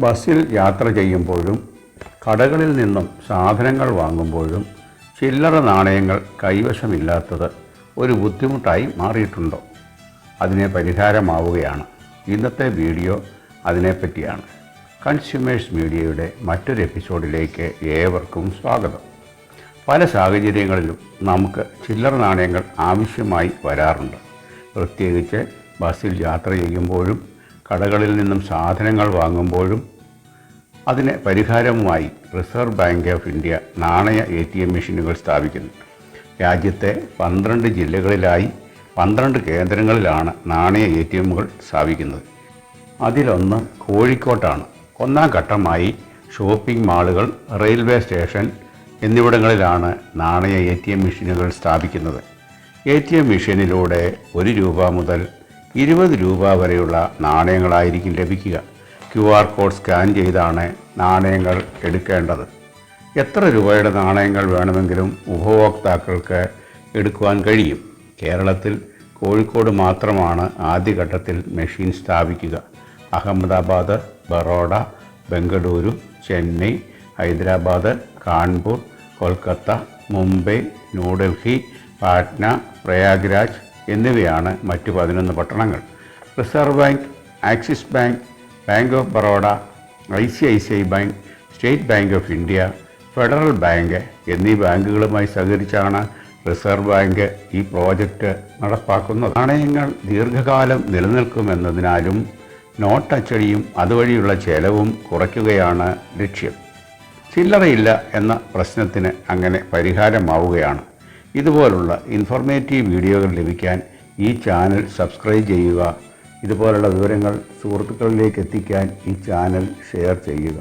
ബസ്സിൽ യാത്ര ചെയ്യുമ്പോഴും കടകളിൽ നിന്നും സാധനങ്ങൾ വാങ്ങുമ്പോഴും ചില്ലറ നാണയങ്ങൾ കൈവശമില്ലാത്തത് ഒരു ബുദ്ധിമുട്ടായി മാറിയിട്ടുണ്ടോ? അതിനെ പരിഹാരമാവുകയാണ്. ഇന്നത്തെ വീഡിയോ അതിനെപ്പറ്റിയാണ്. കൺസ്യൂമേഴ്സ് മീഡിയയുടെ മറ്റൊരു എപ്പിസോഡിലേക്ക് ഏവർക്കും സ്വാഗതം. പല സാഹചര്യങ്ങളിലും നമുക്ക് ചില്ലറ നാണയങ്ങൾ ആവശ്യമായി വരാറുണ്ട്. പ്രത്യേകിച്ച് ബസ്സിൽ യാത്ര ചെയ്യുമ്പോഴും കടകളിൽ നിന്നും സാധനങ്ങൾ വാങ്ങുമ്പോഴും അതിന് പരിഹാരവുമായി റിസർവ് ബാങ്ക് ഓഫ് ഇന്ത്യ നാണയ എ ടി എം മെഷീനുകൾ സ്ഥാപിക്കുന്നു. രാജ്യത്തെ പന്ത്രണ്ട് ജില്ലകളിലായി പന്ത്രണ്ട് കേന്ദ്രങ്ങളിലാണ് നാണയ എ ടി എമ്മുകൾ സ്ഥാപിക്കുന്നത്. അതിലൊന്ന് കോഴിക്കോട്ടാണ്. ഒന്നാം ഘട്ടമായി ഷോപ്പിംഗ് മാളുകൾ റെയിൽവേ സ്റ്റേഷൻ എന്നിവിടങ്ങളിലാണ് നാണയ എ ടി എം മെഷീനുകൾ സ്ഥാപിക്കുന്നത്. എ ടി എം മെഷീനിലൂടെ ഒരു രൂപ മുതൽ ഇരുപത് രൂപ വരെയുള്ള നാണയങ്ങളായിരിക്കും ലഭിക്കുക. ക്യു ആർ കോഡ് സ്കാൻ ചെയ്താണ് നാണയങ്ങൾ എടുക്കേണ്ടത്. എത്ര രൂപയുടെ നാണയങ്ങൾ വേണമെങ്കിലും ഉപഭോക്താക്കൾക്ക് എടുക്കുവാൻ കഴിയും? കേരളത്തിൽ കോഴിക്കോട് മാത്രമാണ് ആദ്യഘട്ടത്തിൽ മെഷീൻ സ്ഥാപിക്കുക. അഹമ്മദാബാദ് ബറോഡ ബംഗളൂരു ചെന്നൈ ഹൈദരാബാദ് കാൺപൂർ കൊൽക്കത്ത മുംബൈ ന്യൂഡൽഹി പാട്ന പ്രയാഗ്രാജ് എന്നിവയാണ് മറ്റു പതിനൊന്ന് പട്ടണങ്ങൾ. Reserve Bank Axis Bank Bank of Baroda I C I C I Bank State Bank of India Federal Bank എന്നീ ബാങ്കുകളുമായി സഹകരിച്ചാണ് റിസർവ് ബാങ്ക് ഈ പ്രോജക്റ്റ് നടപ്പാക്കുന്നത്. നാണയങ്ങൾ ദീർഘകാലം നിലനിൽക്കുമെന്നതിനാലും നോട്ട് അച്ചടിയും അതുവഴിയുള്ള ചെലവും കുറയ്ക്കുകയാണ് ലക്ഷ്യം. ചില്ലറയില്ല എന്ന പ്രശ്നത്തിന് അങ്ങനെ പരിഹാരമാവുകയാണ്. ഇതുപോലുള്ള ഇൻഫോർമേറ്റീവ് വീഡിയോകൾ ലഭിക്കാൻ ഈ ചാനൽ സബ്സ്ക്രൈബ് ചെയ്യുക. ഇതുപോലുള്ള വിവരങ്ങൾ സുഹൃത്തുക്കളിലേക്ക് എത്തിക്കാൻ ഈ ചാനൽ ഷെയർ ചെയ്യുക.